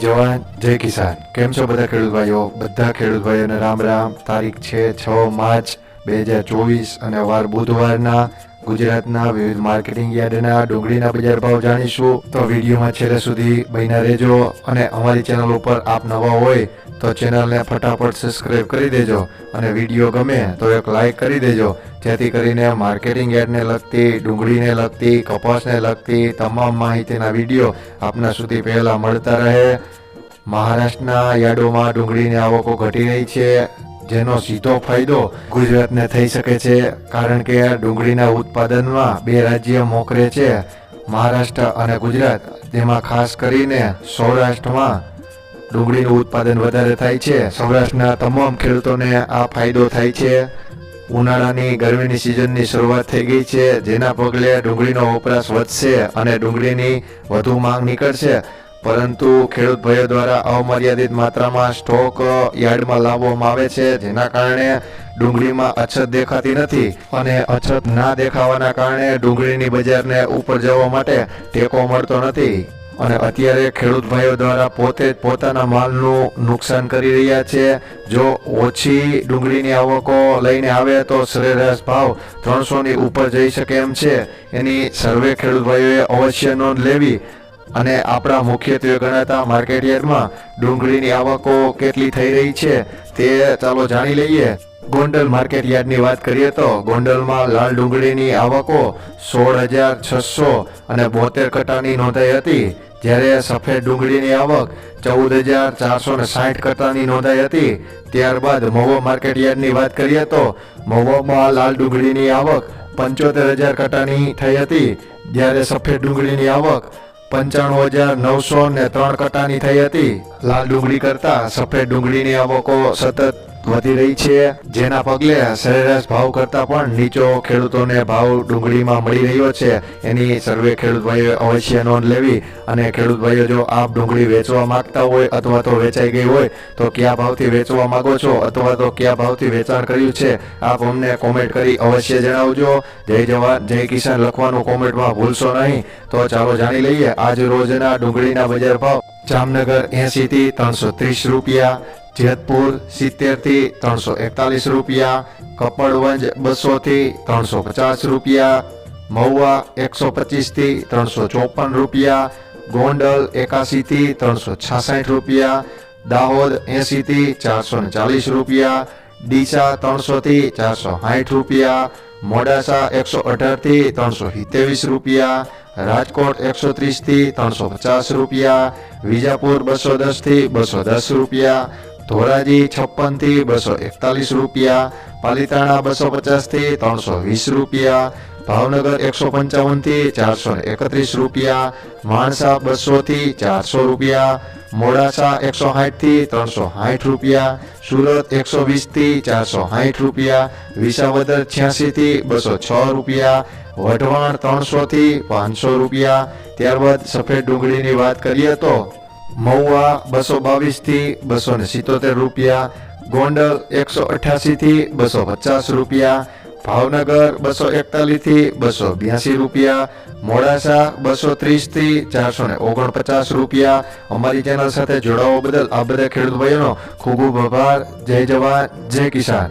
જવાન, જય કિસાન. કેમ છો બધા ખેડૂત ભાઈઓ? બધા ખેડૂત ભાઈઓને રામ રામ. તારીખ છે છ માર્ચ બે હજાર ચોવીસ અને વાર બુધવારના ગુજરાતના વિવિધ માર્કેટિંગ યાર્ડના ડુંગળીના બજાર ભાવ જાણીશું. તો વિડીયોમાં છેલ્લે સુધી બન્યા રહેજો અને અમારી ચેનલ ઉપર આપ નવા હોય તો ચેનલને ફટાફટ સબસ્ક્રાઈબ કરી દેજો અને વીડિયો ગમે તો એક લાઈક કરી દેજો. જેથી કરીને માર્કેટિંગ યાર્ડને લગતી, ડુંગળીને લગતી, કપાસને લગતી તમામ માહિતીના વીડિયો આપના સુધી પહેલાં મળતા રહે. મહારાષ્ટ્રના યાર્ડોમાં ડુંગળીની આવકો ઘટી રહી છે, જેનો સીધો ફાયદો ગુજરાતને થઈ શકે છે, કારણ કે ડુંગળીના ઉત્પાદનમાં બે રાજ્ય મોખરે છે, મહારાષ્ટ્ર અને ગુજરાત. જેમાં ખાસ કરીને સૌરાષ્ટ્રમાં ડુંગળીનું ઉત્પાદન વધારે થાય છે. સૌરાષ્ટ્રના તમામ ખેડૂતોને આ ફાયદો થાય છે. ઉનાળાની ગરમીની સિઝનની શરૂઆત થઈ ગઈ છે, જેના પગલે ડુંગળીનો વપરાશ વધશે અને ડુંગળીની વધુ માંગ નીકળશે. પરંતુ ખેડૂત ભાઈઓ દ્વારા અમર્યાદિત માત્રામાં સ્ટોક યાર્ડમાં લાવવામાં આવે છે, જેના કારણે ડુંગળીમાં અછત દેખાતી નથી અને અછત ના દેખાવાના કારણે ડુંગળીની બજારને ઉપર જવા માટે ટેકો મળતો નથી. અને અત્યારે ખેડૂત ભાઈઓ દ્વારા પોતે પોતાના માલનું નુકસાન કરી રહ્યા છે. જો ઓછી ડુંગળીની આવકો લઈને આવે તો સરેરાશ ભાવ ત્રણસોની ઉપર જઈ શકે એમ છે. એની સર્વે ખેડૂત ભાઈઓએ અવશ્ય નોંધ લેવી. અને આપણા મુખ્યત્વે ગણાતા માર્કેટ યાર્ડમાં ડુંગળીની આવકો કેટલી થઈ રહી છે તે ચાલો જાણી લઈએ. ગોંડલ માર્કેટ યાર્ડની વાત કરીએ તો ગોંડલમાં લાલ ડુંગળીની આવકો સોળ હજાર છસો અને બોતેર કટાની નોંધાઈ હતી, જ્યારે સફેદ ડુંગળીની આવક ચૌદ હજાર ચારસો ને સાઠ કટાની નોંધાઈ હતી. ત્યારબાદ મહુવા માર્કેટ યાર્ડની વાત કરીએ તો મહુવામાં લાલ ડુંગળીની આવક પંચોતેર હજાર કટાની થઈ હતી, જ્યારે સફેદ ડુંગળીની આવક પંચાણું હજાર નવસો ને ત્રણ કટાની થઈ હતી. લાલ ડુંગળી કરતા સફેદ ડુંગળીની આવકો સતત વધી રહી છે. જેના પગલે સરેરાશ ભાવ કરતા પણ નીચો ખેડૂતોને ભાવ ડુંગળીમાં મળી રહ્યો છે. એની સર્વે ખેડૂત ભાઈઓ અવશ્ય નોંધ લેવી અને ખેડૂત ભાઈઓ જો આપ ડુંગળી વેચવા માંગતા હોય અથવા તો વેચાઈ ગઈ હોય, તો કયા ભાવથી વેચવા માંગો છો અથવા તો કયા ભાવથી વેચાણ કર્યું છે, આપ અમને કોમેન્ટ કરી અવશ્ય જણાવજો. જય જવાન, જય કિસાન લખવાનું કોમેન્ટમાં ભૂલશો નહીં. તો ચાલો જાણી લઈએ. આજ રોજના ડુંગળીના બજાર ભાવ જામનગર એસી થી ત્રણસો ત્રીસ રૂપિયા જેતપુર સિત્તેરથી ત્રણસો એકતાલીસ રૂપિયા, કપડવંજ બસોથી ત્રણસો પચાસ રૂપિયા, મહુવા એકસો પચીસથી ત્રણસો ચોપન રૂપિયા, ગોંડલ એકાસીથી ત્રણસો છાસઠ રૂપિયા, દાહોદ એંસીથી ચારસો ને ચાલીસ રૂપિયા, ડીસા ત્રણસોથી ચારસો સાઠ રૂપિયા, મોડાસા એકસો અઢારથી ત્રણસો સિત્તેવીસ રૂપિયા, રાજકોટ એકસો ત્રીસથી ત્રણસો પચાસ રૂપિયા, વિજાપુર બસો દસથી બસો દસ રૂપિયા ધોરાજી છપ્પનથી બસો એકતાલીસ રૂપિયા, પાલિતાણા બસો પચાસથી ત્રણસો વીસ રૂપિયા, ભાવનગર એકસો પંચાવનથી ચારસો એકત્રીસ રૂપિયા, માણસા બસો થી ચારસો રૂપિયા, મોડાસા એકસો સાઠથી ત્રણસો સાઠ રૂપિયા, સુરત એકસો વીસથી ચારસો સાઠ રૂપિયા, વિસાવદર છ્યાસી થી બસો છ રૂપિયા, વઢવાણ ત્રણસો થી પાંચસો રૂપિયા. ત્યારબાદ સફેદ ડુંગળીની વાત કરીએ તો મહુવા બસો બાવીસથી બસો ને સિત્તોતેર રૂપિયા, ગોંડલ એકસો અઠ્યાસી થી બસો પચાસ રૂપિયા, ભાવનગર બસો એકતાલીસથી બસો બ્યાસી રૂપિયા, મોડાસા બસો ત્રીસથી ચારસો ને ઓગણપચાસ રૂપિયા. અમારી ચેનલ સાથે જોડાવા બદલ આ બધા ખેડૂત ભાઈઓનો ખૂબ ખૂબ આભાર. જય જવાન, જય કિસાન.